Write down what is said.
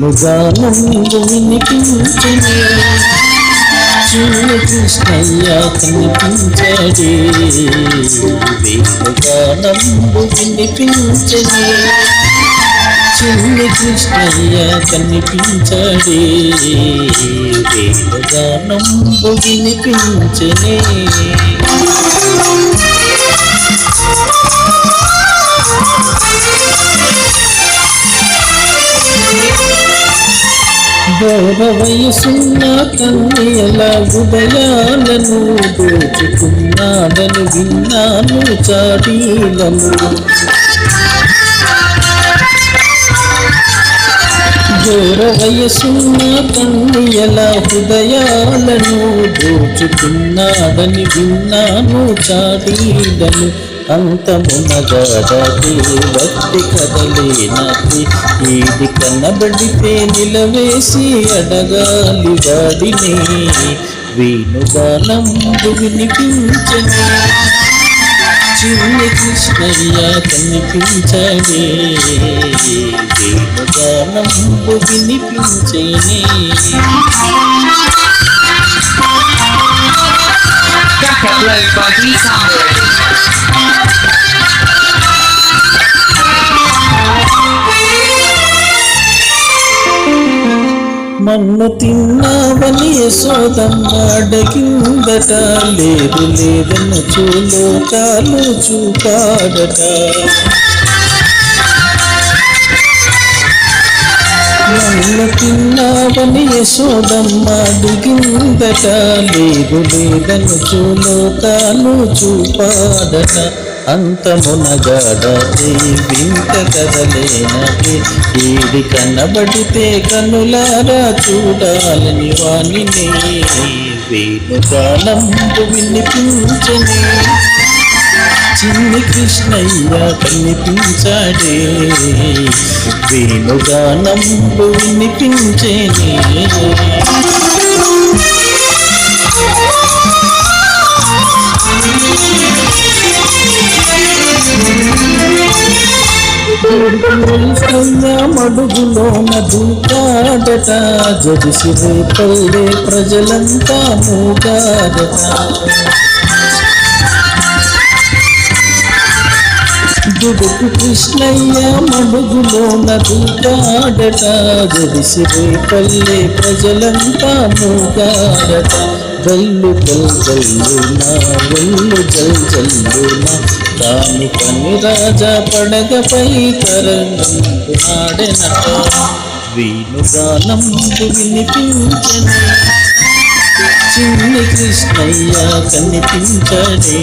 వేణుగానందు వినిపించనే చిన్న కృష్ణయ్య కనిపించడే. వేణుగానందు వినిపించనే చిన్ని కృష్ణయ్య కనిపించడే. వేణుగానంబు వినిపించనే. గౌర వయసున్న కన్యల ఉదయాలను దోచుకున్నాడను విన్నాను చాటీలను. ఘోర వయసున్న కన్యల హృదయాలను దోచుకున్నాడని విన్నాను చాటీలను. చాడీలను అంతమునగాడది భక్తి కదలేనది. ఈది కన్నబడితే నిలవేసి అడగాలి వాడిని. వేణుగానందు వినిపించని. చిన్ని Krishnaiah కనిపించడే వేణుగానంబు వినిపించేనే. Jacket Blow by D మన్ను తిన్నావని యశోదమ్మ అడగిందట లేదు లేదన్న చూలోకాలు చూపాడట. మన్ను తిన్నావని యశోదమ్మ అడిగిందట లేదు లేదను చూలోకాలు చూపాడట. అంతమునగాడది వింత కదలేనది ఏది కనబడితే కనులారా చూడాలని వాణిని వేణుగానంబు వినిపించని చిన్ని కృష్ణయ్య కనిపించాడే. వేణుగానంబు వినిపించేనే మడుగులోన దూకాడట జడిసి రేపల్లే ప్రజలంతా మూగాడట దుడుకు కృష్ణయ్య మడుగులోన దూకాడట జడిసి రేపల్లే ప్రజలంతా మూగాడట గల్లు గల్ గల్లున ఒళ్ళు జల్ జల్లున తాను పని రాజా పడగపై తరంగునాడెనట వేణుగానందు వినిపించని. చిన్ని కృష్ణయ్య కనిపించడే